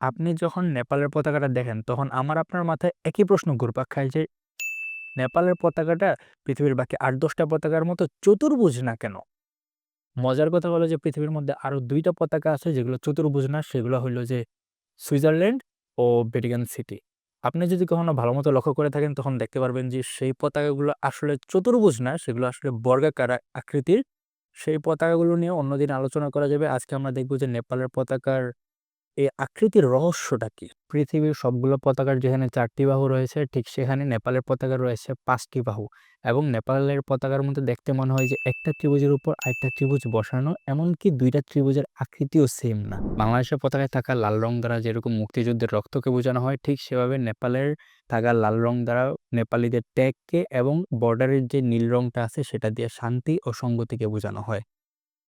আপনি যখন নেপালের পতাকাটা দেখেন, তখন আমার আপনার মাথায় একই প্রশ্ন ঘুরপাক খায় যে, নেপালের পতাকাটা পৃথিবীর বাকি আট দশটা পতাকার মতো চতুর্ভুজ না কেন? মজার কথা হলো যে, পৃথিবীর মধ্যে আরও দুইটা পতাকা আছে যেগুলো চতুর্ভুজ না, সেগুলো হলো যে, সুইজারল্যান্ড ও ভ্যাটিকান সিটি। আপনি যদি কখনো ভালো মতো লক্ষ্য করে থাকেন, তখন দেখতে পারবেন যে, সেই পতাকাগুলো আসলে চতুর্ভুজ না, সেগুলো আসলে বর্গাকার আকৃতির। সেই পতাকাগুলো নিয়ে অন্যদিন আলোচনা করা যাবে। আজকে আমরা দেখব যে, নেপালের পতাকার এই আকৃতির রহস্যটা কি? পৃথিবীর সবগুলো পতাকার যেখানে চারটি বাহু রয়েছে, ঠিক সেখানে নেপালের পতাকা রয়েছে পাঁচটি বাহু। এবং নেপালের পতাকার মধ্যে দেখতে মনে হয় যে একটা ত্রিভুজের উপর আরেকটা ত্রিভুজ বসানো, এমনকি দুইটা ত্রিভুজের আকৃতিও সেম না। বাংলাদেশের পতাকায় থাকা লাল রং দ্বারা যেরকম মুক্তিযুদ্ধের রক্তকে বোঝানো হয়, ঠিক সেভাবে নেপালের থাকা লাল রং দ্বারা নেপালিদের ত্যাগকে এবং বর্ডারের যে নীল রংটা আছে সেটা দিয়ে শান্তি ও সংগতিকে বোঝানো হয়।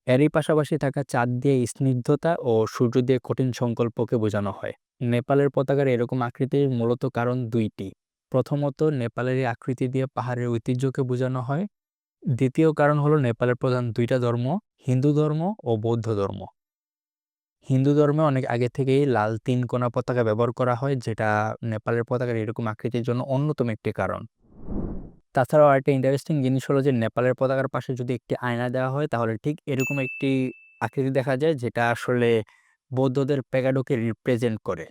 এরই পাশাপাশি থাকা চাঁদ দিয়ে স্নিগ্ধতা ও সূর্য দিয়ে কঠিন সংকল্পকে বোঝানো হয়। নেপালের পতাকার এরকম আকৃতির মূলত কারণ দুইটি। প্রথমত, নেপালের আকৃতি দিয়ে পাহাড়ের ঐতিহ্যকে বোঝানো হয়। দ্বিতীয় কারণ হলো নেপালের প্রধান দুইটা ধর্ম, হিন্দু ধর্ম ও বৌদ্ধ ধর্ম। হিন্দু ধর্মে অনেক আগে থেকেই লাল তিন কোনা পতাকা ব্যবহার করা হয়, যেটা নেপালের পতাকার এরকম আকৃতির জন্য অন্যতম একটি কারণ। তাছাড়াও আরেকটা ইন্টারেস্টিং জিনিস হলো যে, নেপালের পতাকার পাশে যদি একটি আয়না দেওয়া হয়, তাহলে ঠিক এরকম একটি আকৃতি দেখা যায়, যেটা আসলে বৌদ্ধদের প্যাগাডোকে রিপ্রেজেন্ট করে।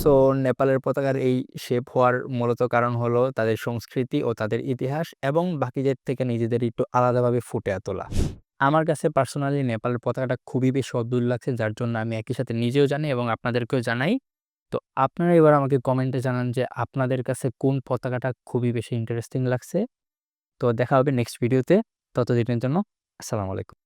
সো নেপালের পতাকার এই শেপ হওয়ার মূলত কারণ হলো তাদের সংস্কৃতি ও তাদের ইতিহাস এবং বাকিদের থেকে নিজেদের একটু আলাদাভাবে ফুটে তোলা। আমার কাছে পার্সোনালি নেপালের পতাকাটা খুবই বেশি অদ্ভুত লাগছে, যার জন্য আমি একই সাথে নিজেও জানি এবং আপনাদেরকেও জানাই। তো আপনারা এবার আমাকে কমেন্টে জানান যে আপনাদের কাছে কোন পতাকাটা খুবই বেশি ইন্টারেস্টিং লাগছে। তো দেখা হবে নেক্সট ভিডিওতে ততদিনের জন্য আসসালামু আলাইকুম।